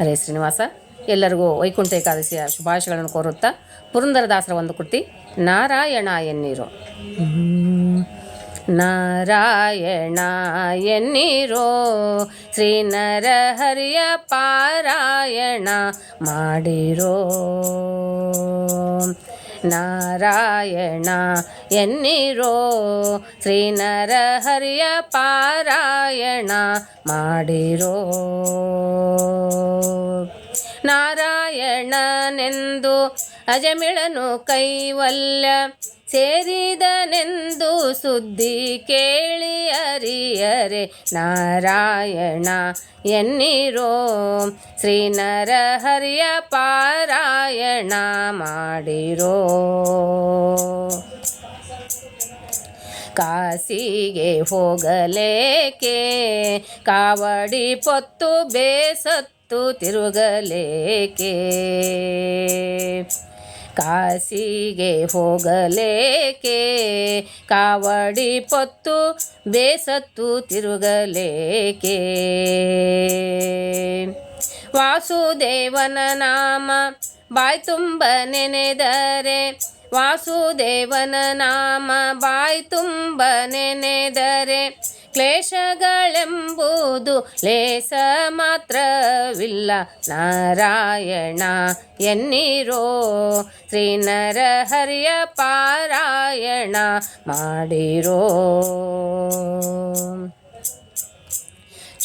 ಹರೇ ಶ್ರೀನಿವಾಸ. ಎಲ್ಲರಿಗೂ ವೈಕುಂಠ ಏಕಾದಶಿಯ ಶುಭಾಶಯಗಳನ್ನು ಕೋರುತ್ತಾ ಪುರಂದರದಾಸರ ಒಂದು ಕೃತಿ ನಾರಾಯಣ ಎನ್ನೀರು. ನಾರಾಯಣ ಎನ್ನೀರೋ. ಶ್ರೀ ನರಹರಿಯ ಪಾರಾಯಣ ಮಾಡಿರೋ. ನಾರಾಯಣ ಎನ್ನಿರೋ. ಶ್ರೀ ನರಹರಿಯ ಪಾರಾಯಣ ಮಾಡಿರೋ. ನಾರಾಯಣನೆಂದು ಅಜಮಿಳನು ಕೈವಲ್ಯ. ಸೇರಿದನೆಂದು ಸುದ್ದಿ ಕೇಳಿ ಅರಿಯರೆ ನಾರಾಯಣ ಎನ್ನಿರೋ. ಶ್ರೀ ನರಹರಿಯ ಪಾರಾಯಣ ಮಾಡಿರೋ. ಕಾಸಿಗೆ ಹೋಗಲೇಕೆ? ಕಾವಡಿ ಪೊತ್ತು ಬೇಸತ್ತು ತಿರುಗಲೇಕೆ? ಕಾಸಿಗೆ ಹೋಗಲೇಕೆ? ಕಾವಡಿ ಪೊತ್ತು ಬೇಸತ್ತು ತಿರುಗಲೇಕೆ? ವಾಸುದೇವನ ನಾಮ ಬಾಯ್ ತುಂಬ ನೆನೆದರೆ ವಾಸುದೇವನ ನಾಮ ಬಾಯ್ ತುಂಬ ನೆನೆದರೆ ಕ್ಲೇಶಗಳೆಂಬುದು ಲೇಸ ಮಾತ್ರವಿಲ್ಲ. ನಾರಾಯಣ ಎನ್ನಿರೋ ಶ್ರೀ ಹರಿಯ ಪಾರಾಯಣ ಮಾಡಿರೋ.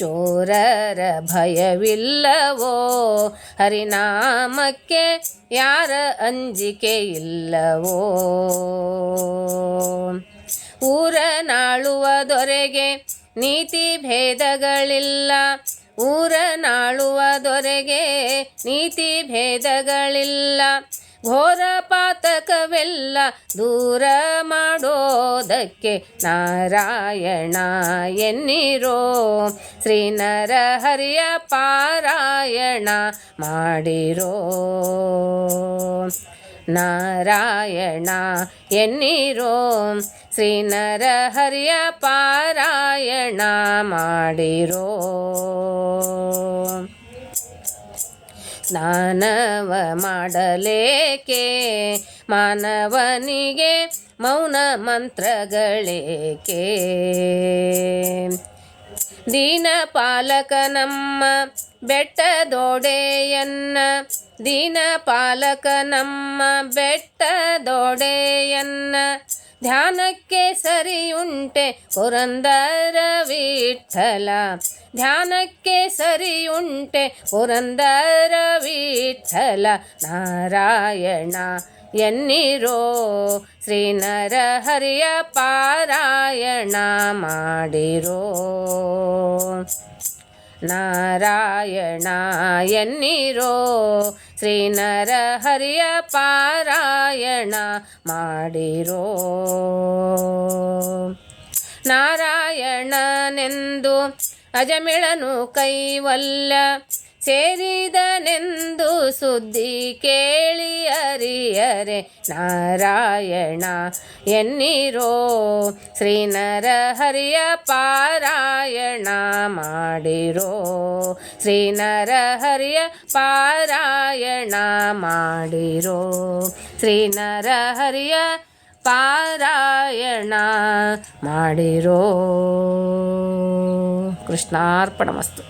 ಚೋರರ ಭಯವಿಲ್ಲವೋ? ಹರಿನಾಮಕ್ಕೆ ಯಾರ ಅಂಜಿಕೆ ಇಲ್ಲವೋ ಊರ ನಾಳುವ ದೊರೆಗೆ ನೀತಿ ಭೇದಗಳಿಲ್ಲ ಊರ ನಾಳುವ ದೊರೆಗೆ ನೀತಿ ಭೇದಗಳಿಲ್ಲ ಘೋರ ಪಾತಕವೆಲ್ಲ ದೂರ ಮಾಡೋದಕ್ಕೆ ನಾರಾಯಣ ಎನ್ನಿರೋ? ಶ್ರೀ ನರಹರಿಯ ಪಾರಾಯಣ ಮಾಡಿರೋ? ನಾರಾಯಣ ಎನ್ನಿರೋ? ಶ್ರೀ ನರಹರಿಯ ಪಾರಾಯಣ ಮಾಡಿರೋ? ಸ್ನಾನವ ಮಾಡಲೇಕೆ? ಮಾನವನಿಗೆ ಮೌನ ಮಂತ್ರಗಳೇಕೆ? ದೀನ ಪಾಲಕ ನಮ್ಮ ಬೆಟ್ಟದೊಡೆಯನ್ನ, ದೀನ ಪಾಲಕ ನಮ್ಮ ಬೆಟ್ಟದೊಡೆಯನ್ನ ಧ್ಯಾನಕ್ಕೆ ಸರಿಯುಂಟೆ ಪುರಂದರ ವಿಠಲ ಧ್ಯಾನಕ್ಕೆ ಸರಿಯುಂಟೆ ಪುರಂದರ ವಿಠಲ ನಾರಾಯಣ ಎನ್ನಿರೋ ಶ್ರೀ ಹರಿಯ ಪಾರಾಯಣ ಮಾಡಿರೋ. ನಾರಾಯಣ ಎನ್ನಿರೋ ಶ್ರೀ ಹರಿಯ ಪಾರಾಯಣ ಮಾಡಿರೋ. ನಾರಾಯಣನೆಂದು ಅಜಮಿಳನು ಕೈವಲ್ಲ ಸೇರಿದನೆಂದು ಸುದ್ದಿ ಕೇಳಿ ಅರಿಯರೆ ನಾರಾಯಣ ಎನ್ನಿರೋ ಶ್ರೀನರ ಹರಿಯ ಪಾರಾಯಣ ಮಾಡಿರೋ ಶ್ರೀನರ ಹರಿಯ ಪಾರಾಯಣ ಮಾಡಿರೋ ಶ್ರೀನರ ಹರಿಯ ಪಾರಾಯಣ ಮಾಡಿರೋ కృష్ణార్పణమస్తు.